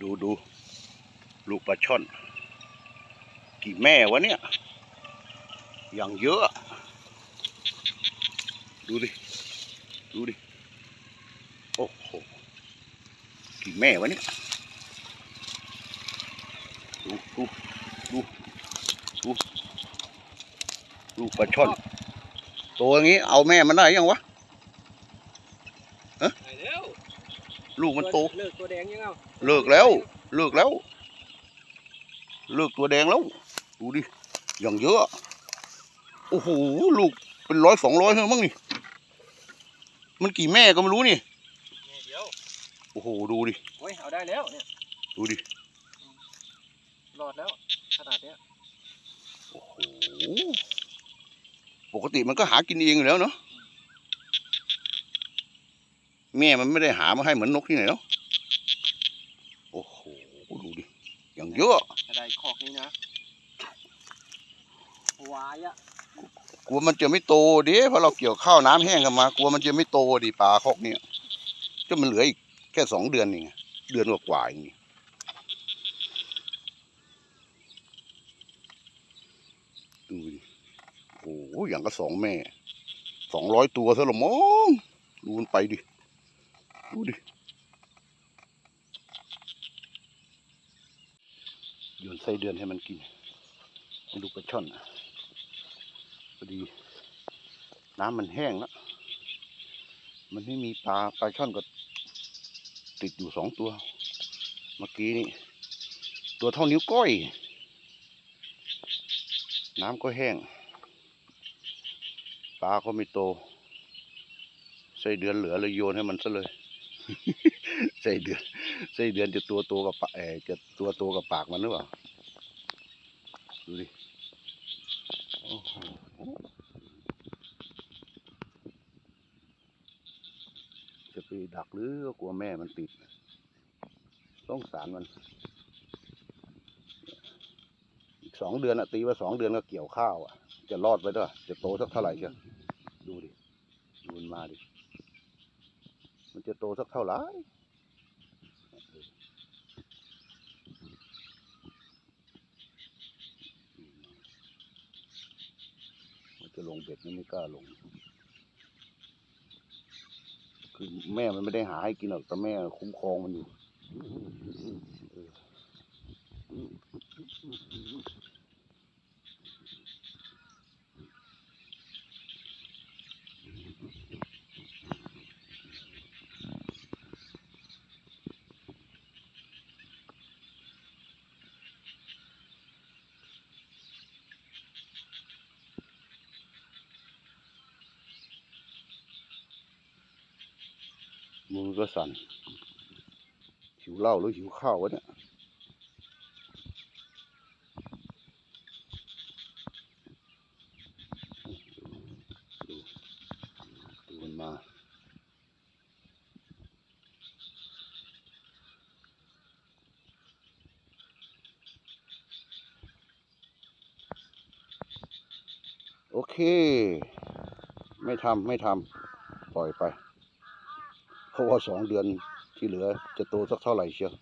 ดูดูลูกปลาช่อน กี่แม่วะเนี่ย อย่างเยอะ ดูดิ ดูดิ โอ้โห กี่แม่วะเนี่ยดูดูดูดูลูกปลาช่อน ตัวอย่างนี้เอาแม่มันได้ยังวะ ไปแล้ว ลูกมันโตเลิกตัวแดงยังเอาเลิกแล้ว เลิกแล้ว เลิกตัวแดงแล้ว ดูดิ อย่างเยอะ โอ้โห ลูกเป็นร้อยสองร้อยเท่ามั้งนี่ มันกี่แม่ก็ไม่รู้นี่เนี่ยเดี๋ยวโอ้โห ดูดิโอ้ยเอาได้แล้วเนี่ย ดูดิรอดแล้ว ขนาดเนี้ย โอ้โห ปกติมันก็หากินเองอยู่แล้วเนาะ แม่มันไม่ได้หามาให้เหมือนนกที่ไหนเนาะโอ้โหดูดิอย่างเยอะถ้าได้คอกนี้นะวายอะกลัวมันจะไม่โตดิเพราะเราเกี่ยวข้าวน้ำแห้งกันมากลัวมันจะไม่โตดิปลาคอกเนี่ยก็มันเหลืออีกแค่สองเดือนเองเดือนกว่าๆเองนี่ดูดิโอ้โหอย่างก็สองแม่สองร้อยตัวซะละมั้งดูมันไปดิ ดูดิโยนไส้เดือนให้มันกินให้ดูปลาช่อนพอดี น้ำมันแห้งแล้ว มันไม่มีปลาปลาช่อนก็ติดอยู่สองตัว เมื่อกี้นี่ ตัวเท่านิ้วก้อย น้ำก็แห้ง ปลาก็ไม่โตไส้เดือนเหลือเลยโยนให้มันซะเลย ไส้เดือนไส้เดือนจะตัวโตกับปากเออจะตัวโตกับปากมันหรือเปล่าดูดิโอ้โหจะไปดักหรือก็กลัวแม่มันติด ต้องสารมันอีกสองเดือนอะตีว่าสองเดือนก็เกี่ยวข้าวอะจะรอดไว้ด้วยจะโตสักเท่าไหร่เชียวดูดิดูมันมาดิ มันจะโตสักเท่าไหร่มันจะลงเบ็ดมันไม่กล้าลง คือแม่มันไม่ได้หาให้กินหรอกแต่แม่คุ้มครองมันอยู่ มือก็สั่นหิวเหล้าหรือหิวข้าววะเนี่ยดูมาโอเค ไม่ทำไม่ทำปล่อยไป เพราะว่าสองเดือนที่เหลือจะโตสักเท่าไหร่เชียว